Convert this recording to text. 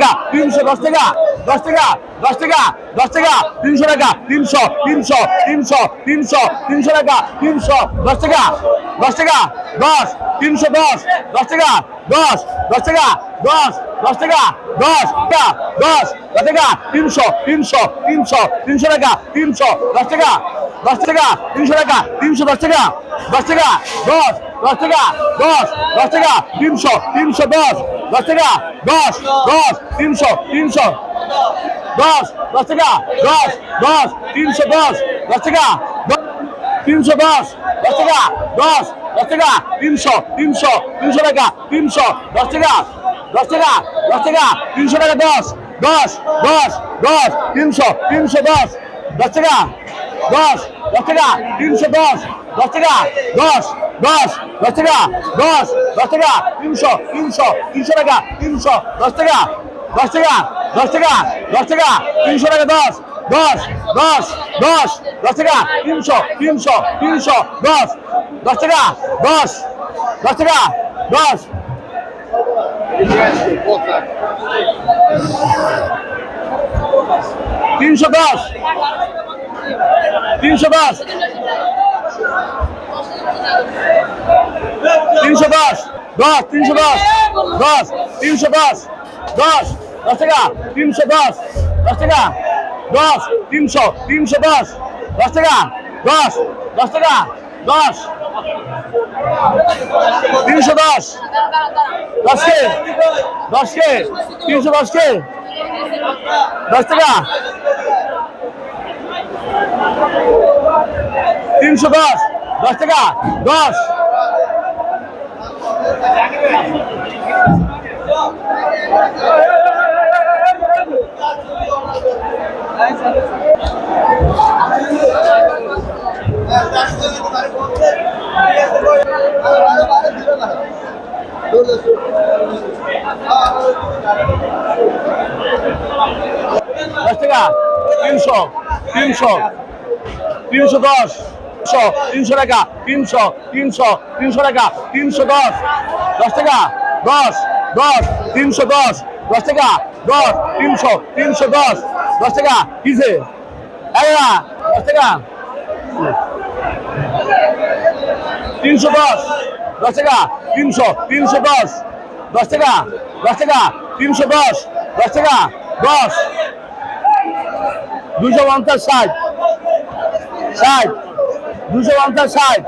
টাকা তিনশো দশ টাকা দশ টাকা দশ টাকা দশ টাকা তিনশো টাকা তিনশো তিনশো তিনশো তিনশো তিনশো টাকা তিনশো দশ টাকা দশ টাকা দশ তিনশো দশ দশ টাকা দশ দশ টাকা দশ দশ টাকা দশ টাকা দশ দশ টাকা তিনশো তিনশো তিনশো তিনশো টাকা তিনশো দশ টাকা দশ টাকা তিনশো টাকা তিনশো দশ টাকা দশ টাকা দশ দশ টাকা দশ দশ টাকা তিনশো তিনশো দশ দশ টাকা দশ দশ তিনশো তিনশো দশ দশ টাকা দশ দশ তিনশো দশ দশ টাকা তিনশো দশ দশ টাকা দশ দশ টাকা তিনশো তিনশো তিনশো টাকা তিনশো দশ টাকা দশ টাকা দশ টাকা তিনশো টাকা দশ দশ দশ দশ তিনশো তিনশো দশ দশ টাকা দশ দশ টাকা তিনশো দশ দশ টাকা দশ দশ দশ টাকা দশ দশ টাকা তিনশো তিনশো তিনশো টাকা তিনশো দশ টাকা দশ টাকা দশ টাকা দশ টাকা তিনশো টাকা দশ দশ দশ দশ দশ টাকা তিনশো তিনশো তিনশো দশ দশ টাকা দশ দশ টাকা দশ তিনশো দশ তিনশো দশ তিনশো দশ দশ, তিনশো দশ দশ, তিনশো দশ দশ দশ টাকা, তিনশো দশ দশ টাকা, দশ, তিনশো তিনশো দশ দশ টাকা, দশ দশ টাকা, দশ, তিনশো দশ দশ কে দশ কে, তিনশো দশ কে, দশ টাকা। তিনশো দশ দশ টাকা দশ। দশ টাকা তিনশো তিনশো তিনশো দশ। তিনশো তিনশো টাকা, তিনশো তিনশো তিনশো টাকা, তিনশো দশ দশ টাকা, দশ দশ, তিনশো দশ দশ টাকা, দশ, তিনশো তিনশো দশ দশ টাকা কিসে এগারো দশ টাকা। তিনশো দশ দশ টাকা, তিনশো তিনশো দশ দশ টাকা দশ টাকা, তিনশো দশ দশ টাকা, দশ। দুশো পঞ্চাশ, ষাট ষাট দুশো পঞ্চাশ ষাট।